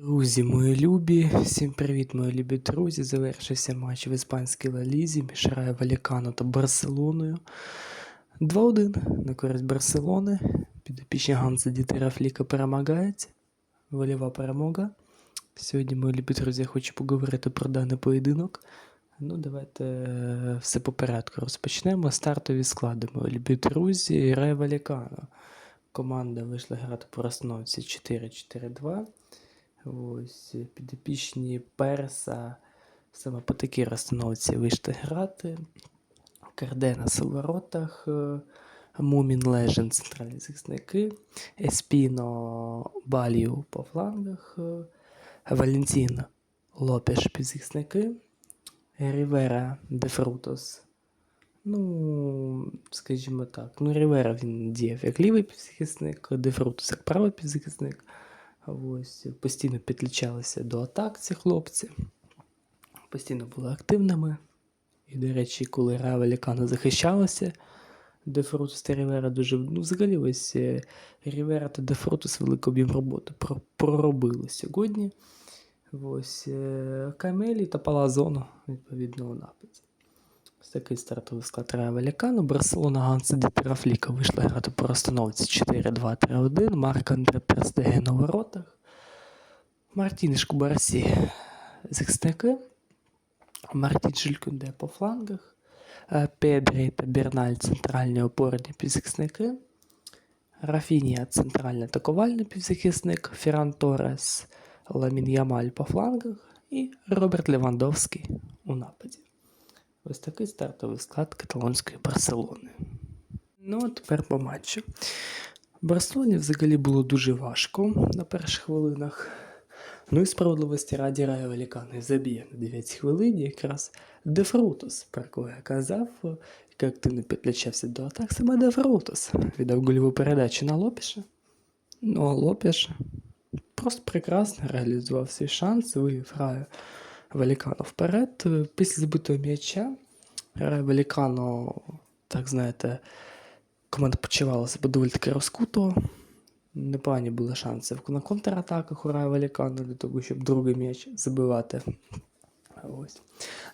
Друзі, мої любі, всім привіт, мої любі друзі. Завершився матч в іспанській Ла Лізі між Раю Валікано та Барселоною. 2-1 на користь Барселони. Підопічні Ганса Дітера Фліка перемагають. Вольова перемога. Сьогодні, мої любі друзі, я хочу поговорити про даний поєдинок. Ну, давайте е, все по порядку розпочнемо. Стартові склади, мої любі друзі. Рай Валікано. Команда вийшла грати по розстановці 4-4-2. Ось підопічні перса саме по такій розстановці вийшли грати. Карденас у воротах, е, Мумін Лежен центральні захисники, Еспіно Балію по флангах, е, Валентін Лопеш півзахисники, Рівера Дефрутос. Ну, скажімо так, ну Рівера він діяв як лівий півзахисник, Дефрутос як правий півзахисник. Ось, постійно підключалися до атак ці хлопці, постійно були активними. І, до речі, коли гра Велікана захищалася, Дефрутус та Рівера дуже. Ну, взагалі, ось е, Рівера та Дефрутус великий об'єм роботи проробили сьогодні. Ось е, Камелі та Палазону, відповідно, у нападі. Ось такий стартовий склад Рая Валікану. Барселона Ганса Дітера Фліка вийшла грати по розстановці 4-2-3-1. Марк Андре Терстеген у воротах. Мартін Шкубарсі захисники. Мартін Шелькунде по флангах. Е, Педрі та Берналь центральні опорні півзахисники. Рафінія центральний атакувальний півзахисник. Ферран Торес, Ламін Ямаль по флангах. І Роберт Левандовський у нападі. Ось такий стартовий склад каталонської Барселони. Ну, а тепер по матчу. Барселоні взагалі було дуже важко на перших хвилинах. Ну і справедливості раді Рая Велікани заб'є на 9 хвилині якраз Дефрутус, про кого я казав, який активно підключався до атак, саме Дефрутус. Віддав гольову передачу на Лопіша. Ну, а Лопіш просто прекрасно реалізував свій шанс, вивів Раю Велікану вперед. Після збитого м'яча Рай Велікано, так знаєте, команда почувала себе доволі таки розкуто. Непогані були шанси на контратаках у Рая Велікано для того, щоб другий м'яч забивати. Ось.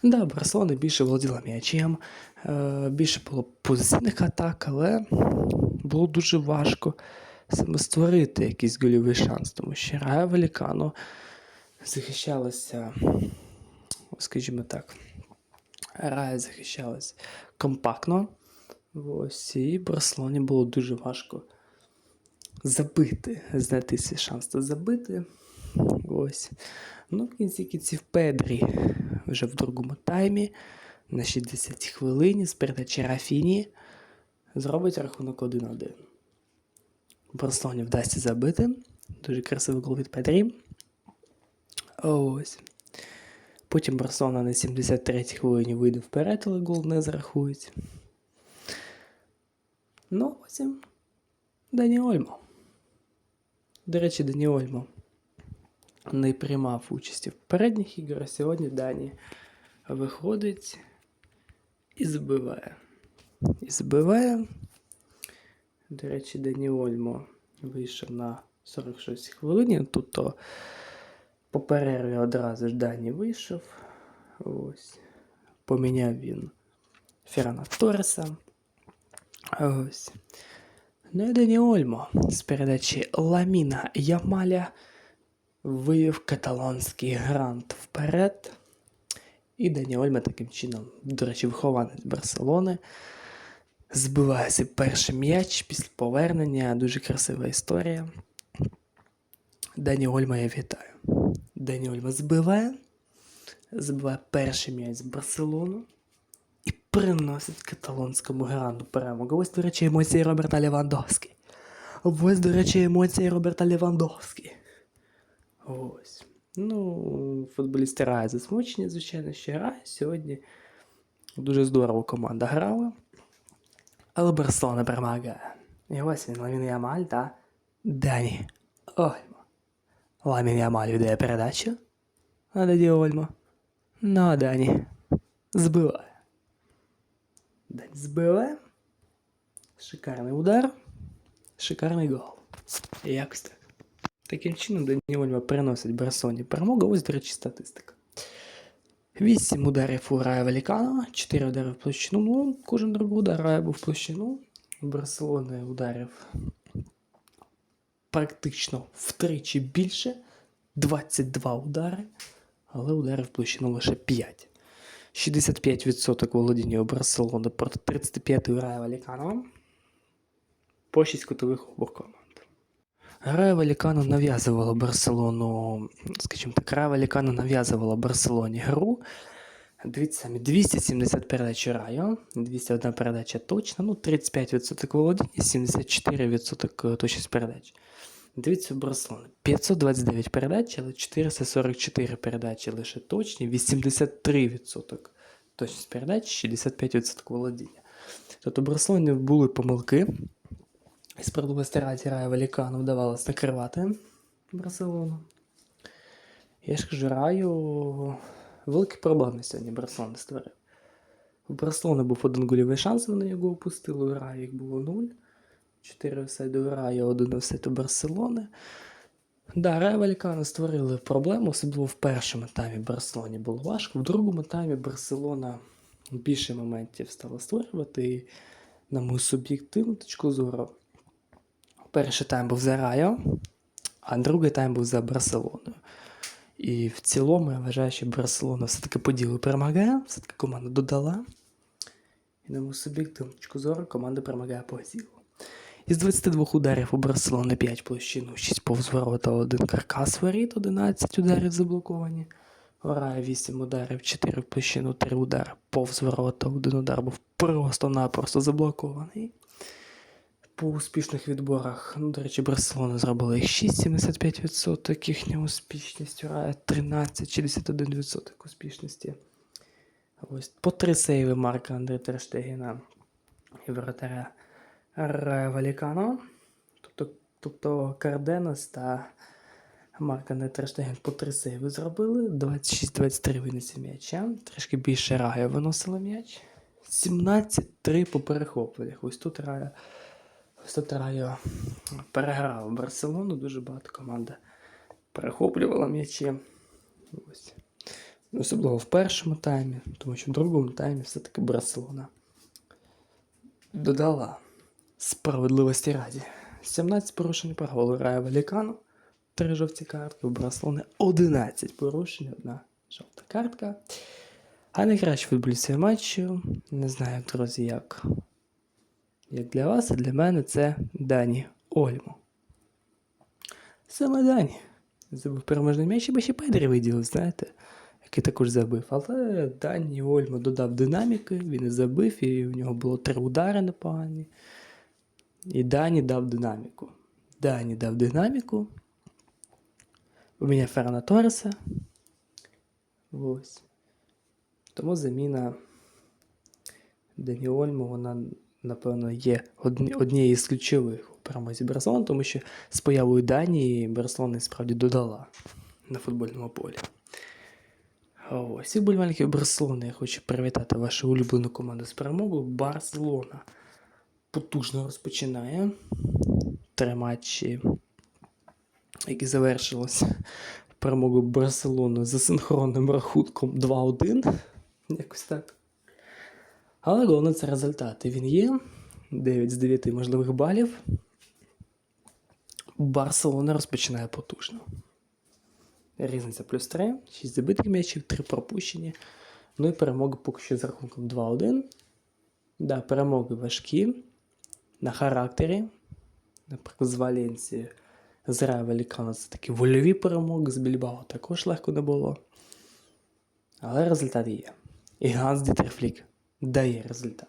Да, Барселона більше володіла м'ячем, е, більше було позиційних атак, але було дуже важко саме створити якийсь гольовий шанс, тому що Рая Велікано захищалася, скажімо так, Рая захищалась компактно. Ось, і Барселоні було дуже важко забити, знайти свій шанс та забити. Ось. Ну, в кінці кінців Педрі вже в другому таймі на 60 хвилині з передачі Рафіні зробить рахунок 1-1. Барселоні вдасться забити. Дуже красивий гол від Педрі. Ось. Потім Барселона на 73-й хвилині вийде вперед, але гол не зарахують. Ну, потім Дані Ольмо. До речі, Дані Ольмо не приймав участі в передніх іграх, сьогодні Дані виходить і збиває. І збиває. До речі, Дані Ольмо вийшов на 46 хвилині. Тут то по перерві одразу ж Дані вийшов. Ось. Поміняв він Феррана Торреса. Ось. Ну і Дані Ольмо з передачі Ламіна Ямаля вивів каталонський грант вперед. І Дані Ольмо таким чином, до речі, вихованець Барселони. Збиває свій перший м'яч після повернення. Дуже красива історія. Дані Ольма я вітаю. Дані Ольма збиває. Збиває перший м'яч Барселону і приносить каталонському гранду перемогу. Ось, до речі, емоції Роберта Левандовський. Ось, до речі, емоції Роберта Левандовський. Ось. Ну, футболісти Рая засмучені, звичайно, що грає. Сьогодні дуже здорово команда грала. Але Барселона перемагає. І ось він, Ламін Ямаль та Дані Ольмо. Ламін Ямаль віддає передачу. А Дані Ольмо. Ну, Дані збиває. Дані збиває. Шикарний удар. Шикарний гол. Якось так. Таким чином, Дані Ольма переносить Барселоні перемогу. Ось, до речі, статистика. 8 ударів у Рая Валікана, 4 удари в площину. Ну, кожен другий удар Рая був в площину. Барселони ударів практично втричі більше. 22 удари, але ударів в площину лише 5. 65% володіння у Барселони проти 35 у Рая Валікана. По 6 кутових обох команд. Рая Валікано нав'язувала Барселону, скажімо так, Рая Валікано нав'язувала Барселоні гру. Дивіться самі, 270 передач Раю, 201 передача точна, ну 35% володіння, 74% точність передач. Дивіться у Барселони. 529 передач, але 444 передачі лише точні, 83% точність передач, 65% володіння. Тобто у Барселоні були помилки. І справедливо стараті Рая Валікану вдавалося накривати Барселону. Я ж кажу, Раю великі проблеми сьогодні Барселона створив. У Барселони був один гольовий шанс, вони його опустили, у Раю їх було 0. 4 офсайди у Раю, 1 офсайд у Барселони. Да, Рая Валікано створили проблему, особливо в першому таймі Барселоні було важко. В другому таймі Барселона більше моментів стала створювати. І, на мою суб'єктивну точку зору, перший тайм був за Райо, а другий тайм був за Барселоною. І в цілому я вважаю, що Барселона все-таки по ділу перемагає, все-таки команда додала. І на мою суб'єктивну точку зору команда перемагає по ділу. Із 22 ударів у Барселони 5 площину, 6 повз ворота, 1 каркас воріт, 11 ударів заблоковані. Орає 8 ударів, 4 в площину, 3 удари повз ворота, 1 удар був просто-напросто заблокований. По успішних відборах, ну, до речі, Барселона зробила їх 6, 75% їхня успішність, Орає 13, 61% успішності. Ось по 3 сейви Марка Андре Терштегіна і воротаря Рая Валікано. Тобто, тобто Карденос та Марка Нетрештеген по три сейви зробили. 26-23 винесі м'яча. Трішки більше Рая виносила м'яч. 17-3 по перехопленнях. Ось тут Рая. Рая переграв Барселону. Дуже багато команда перехоплювала м'ячі. Ось. Особливо в першому таймі, тому що в другому таймі все-таки Барселона додала справедливості раді. 17 порушень правил Рая Валікану, 3 жовті картки, у Барселони 11 порушень, одна жовта картка. А найкращий футболіст матчу, не знаю, друзі, як, як для вас, а для мене це Дані Ольмо. Саме Дані. Забив переможний м'яч, і ще Педрі виділив, знаєте, який також забив. Але Дані Ольмо додав динаміки, він і забив, і в нього було три удари непогані. І Дані дав динаміку. Дані дав динаміку. У мене Ферна Торреса. Ось. Тому заміна Дані Ольму, вона, напевно, є однією з ключових у перемозі Барселони, тому що з появою Данії Барселона справді додала на футбольному полі. Ось, всіх болівальників Барселони я хочу привітати вашу улюблену команду з перемогою. Барселона потужно розпочинає три матчі, які завершилися перемогою Барселони за синхронним рахунком 2-1. Якось так. Але головне це результати. Він є. 9 з 9 можливих балів. Барселона розпочинає потужно. Різниця плюс 3, 6 забитих м'ячів, 3 пропущені. Ну і перемоги поки що з рахунком 2-1. Да, перемоги важкі на характері. Наприклад, з Валенції, з Рая це такі вольові перемоги, з Більбао також легко не було. Але результат є. І Ганс Дітерфлік дає результат.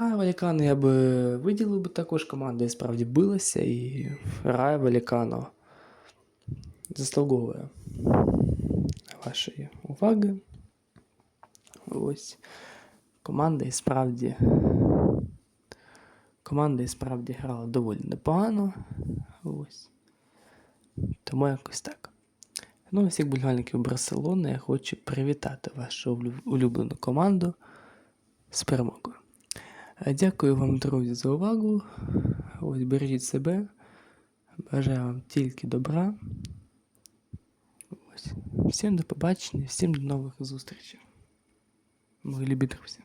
Рая Валікано я би виділив би також команда і справді билася, і Рая Валікано заслуговує вашої уваги. Ось. Команда і справді. Команда і справді грала доволі непогано. Ось. Тому якось так. Ну, всіх болівальників Барселони я хочу привітати вашу улюблену команду з перемогою. Е, Дякую вам, друзі, за увагу. Ось бережіть себе. Бажаю вам тільки добра. Ось. Всім до побачення, всім до нових зустрічей. Мої любі друзі.